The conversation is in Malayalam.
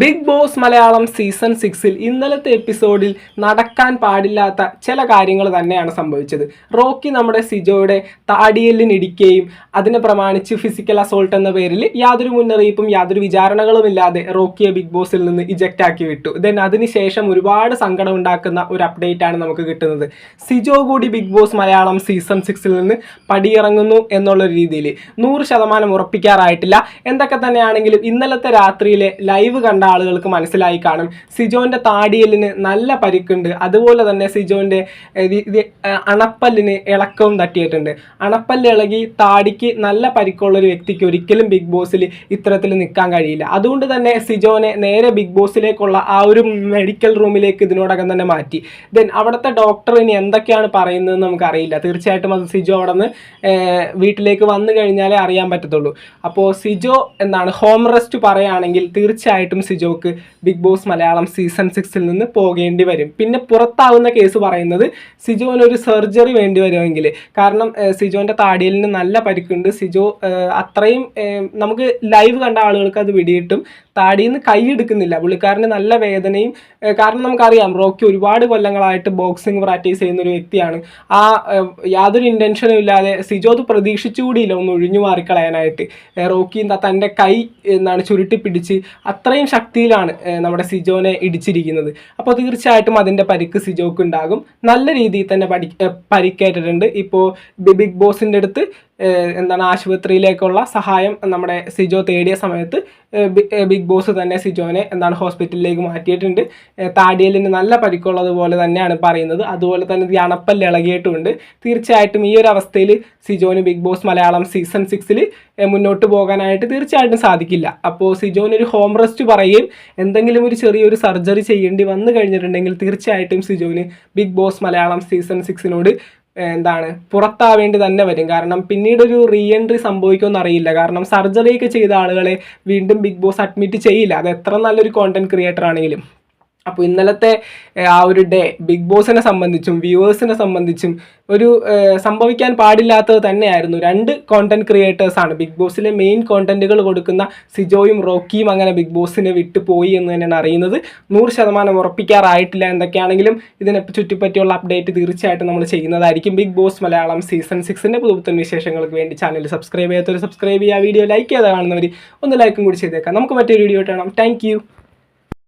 ബിഗ് ബോസ് മലയാളം സീസൺ സിക്സിൽ ഇന്നലത്തെ എപ്പിസോഡിൽ നടക്കാൻ പാടില്ലാത്ത ചില കാര്യങ്ങൾ തന്നെയാണ് സംഭവിച്ചത്. റോക്കി നമ്മുടെ സിജോയുടെ താടിയലിനിടിക്കുകയും അതിനെ പ്രമാണിച്ച് ഫിസിക്കൽ അസോൾട്ട് എന്ന പേരിൽ യാതൊരു മുന്നറിയിപ്പും യാതൊരു വിചാരണകളും ഇല്ലാതെ റോക്കിയെ ബിഗ് ബോസിൽ നിന്ന് ഇജക്റ്റ് ആക്കി വിട്ടു. ദെൻ അതിനുശേഷം ഒരുപാട് സങ്കടം ഉണ്ടാക്കുന്ന ഒരു അപ്ഡേറ്റ് ആണ് നമുക്ക് കിട്ടുന്നത്. സിജോ കൂടി ബിഗ് ബോസ് മലയാളം സീസൺ സിക്സിൽ നിന്ന് പടിയിറങ്ങുന്നു എന്നുള്ള രീതിയിൽ. നൂറ് ശതമാനം ഉറപ്പിക്കാറായിട്ടില്ല. എന്തൊക്കെ തന്നെയാണെങ്കിലും ഇന്നലത്തെ രാത്രിയിലെ ലൈവ് കണ്ട ആളുകൾക്ക് മനസ്സിലായി കാണും. സിജോന്റെ താടിയലിന് നല്ല പരിക്കുണ്ട്. അതുപോലെ തന്നെ ഏർ, അണപ്പല്ലിന് ഇളക്കവും തട്ടിയിട്ടുണ്ട്. അണപ്പല്ല് ഇളകി താടിക്ക് നല്ല പരിക്കുള്ള ഒരു വ്യക്തിക്ക് ഒരിക്കലും ബിഗ് ബോസിൽ ഇത്തരത്തിൽ നിൽക്കാൻ കഴിയില്ല. അതുകൊണ്ട് തന്നെ സിജോനെ നേരെ ബിഗ് ബോസിലേക്കുള്ള ആ ഒരു മെഡിക്കൽ റൂമിലേക്ക് ഇതിനോടകം തന്നെ മാറ്റി. ദെൻ അവിടുത്തെ ഡോക്ടർ ഇനി എന്തൊക്കെയാണ് പറയുന്നത് നമുക്കറിയില്ല. തീർച്ചയായിട്ടും അത് സിജോ അവിടെ നിന്ന് വീട്ടിലേക്ക് വന്നു കഴിഞ്ഞാലേ അറിയാൻ പറ്റത്തുള്ളൂ. അപ്പോൾ സിജോ എന്താണ് ഹോം റെസ്റ്റ് പറയുകയാണെങ്കിൽ തീർച്ചയായിട്ടും സിജോക്ക് ബിഗ് ബോസ് മലയാളം സീസൺ സിക്സിൽ നിന്ന് പോകേണ്ടി വരും. പിന്നെ പുറത്താവുന്ന കേസ് പറയുന്നത് സിജോന് ഒരു സർജറി വേണ്ടി വരുമെങ്കിൽ കാരണം സിജോന്റെ താടിയലിന് നല്ല പരിക്കുണ്ട്. സിജോ അത്രയും നമുക്ക് ലൈവ് കണ്ട ആളുകൾക്ക് അത് പിടിയിട്ടും താടിയിൽ നിന്ന് കൈ എടുക്കുന്നില്ല. പുള്ളിക്കാരന് നല്ല വേദനയും കാരണം നമുക്കറിയാം റോക്കി ഒരുപാട് കൊല്ലങ്ങളായിട്ട് ബോക്സിംഗ് പ്രാക്ടീസ് ചെയ്യുന്ന ഒരു വ്യക്തിയാണ്. ആ യാതൊരു ഇന്റൻഷനും ഇല്ലാതെ സിജോ അത് പ്രതീക്ഷിച്ചുകൂടിയില്ല ഒന്ന് ഒഴിഞ്ഞു മാറിക്കളയാനായിട്ട്. റോക്കി തന്റെ കൈ എന്താണ് ചുരുട്ടി പിടിച്ച് അത്രയും ശക്തിയിലാണ് നമ്മുടെ സിജോനെ ഇടിച്ചിരിക്കുന്നത്. അപ്പോൾ തീർച്ചയായിട്ടും അതിന്റെ പരിക്ക് സിജോക്ക് ഉണ്ടാകും. നല്ല രീതിയിൽ തന്നെ പഠി പരിക്കേറ്റിട്ടുണ്ട്. ഇപ്പോൾ ബിഗ് ബോസിന്റെ അടുത്ത് എന്താണ് ആശുപത്രിയിലേക്കുള്ള സഹായം നമ്മുടെ സിജോ തേടിയ സമയത്ത് ബിഗ് ബോസ് തന്നെ സിജോനെ എന്താണ് ഹോസ്പിറ്റലിലേക്ക് മാറ്റിയിട്ടുണ്ട്. താടിയലിന് നല്ല പരിക്കുള്ളതുപോലെ തന്നെയാണ് പറയുന്നത്. അതുപോലെ തന്നെ ഈ അണപ്പല്ല് ഇളകിയിട്ടുമുണ്ട് തീർച്ചയായിട്ടും ഈ ഒരു അവസ്ഥയിൽ സിജോന് ബിഗ് ബോസ് മലയാളം സീസൺ സിക്സിൽ മുന്നോട്ട് പോകാനായിട്ട് തീർച്ചയായിട്ടും സാധിക്കില്ല. അപ്പോൾ സിജോന് ഒരു ഹോം റെസ്റ്റ് പറയുകയും എന്തെങ്കിലും ഒരു ചെറിയൊരു സർജറി ചെയ്യേണ്ടി വന്നു കഴിഞ്ഞിട്ടുണ്ടെങ്കിൽ തീർച്ചയായിട്ടും സിജോന് ബിഗ് ബോസ് മലയാളം സീസൺ സിക്സിനോട് എന്താണ് പുറത്താവേണ്ടി തന്നെ വരും. കാരണം പിന്നീട് ഒരു റീ എൻട്രി സംഭവിക്കുമെന്ന് അറിയില്ല. കാരണം സർജറിയൊക്കെ ചെയ്ത ആളുകളെ വീണ്ടും ബിഗ് ബോസ് അഡ്മിറ്റ് ചെയ്യില്ല. അത് എത്ര നല്ലൊരു കോണ്ടന്റ് ക്രിയേറ്റർ ആണെങ്കിലും. അപ്പോൾ ഇന്നലത്തെ ആ ഒരു ഡേ ബിഗ് ബോസിനെ സംബന്ധിച്ചും വ്യൂവേഴ്സിനെ സംബന്ധിച്ചും ഒരു സംഭവിക്കാൻ പാടില്ലാത്തത് തന്നെയായിരുന്നു. രണ്ട് കോണ്ടന്റ് ക്രിയേറ്റേഴ്സ് ആണ്. ബിഗ് ബോസിലെ മെയിൻ കോണ്ടന്റുകൾ കൊടുക്കുന്ന സിജോയും റോക്കിയും അങ്ങനെ ബിഗ് ബോസിനെ വിട്ടു പോയി എന്ന് തന്നെയാണ് അറിയുന്നത്. നൂറ് ശതമാനം ഉറപ്പിക്കാറായിട്ടില്ല എന്തൊക്കെയാണെങ്കിലും ഇതിനെ ചുറ്റിപ്പറ്റിയുള്ള അപ്ഡേറ്റ് തീർച്ചയായിട്ടും നമ്മൾ ചെയ്യുന്നതായിരിക്കും. ബിഗ് ബോസ് മലയാളം സീസൺ സിക്സിന്റെ പുതുപുത്തൻ വിശേഷങ്ങൾക്ക് വേണ്ടി ചാനൽ സബ്സ്ക്രൈബ് ചെയ്യാത്തവർ സബ്സ്ക്രൈബ് ചെയ്യുക വീഡിയോ ലൈക്ക് ചെയ്ത് കാണുന്നവർ ഒന്ന് ലൈക്കും കൂടി ചെയ്തേക്കാം. നമുക്ക് മറ്റൊരു വീഡിയോ കാണാം. താങ്ക്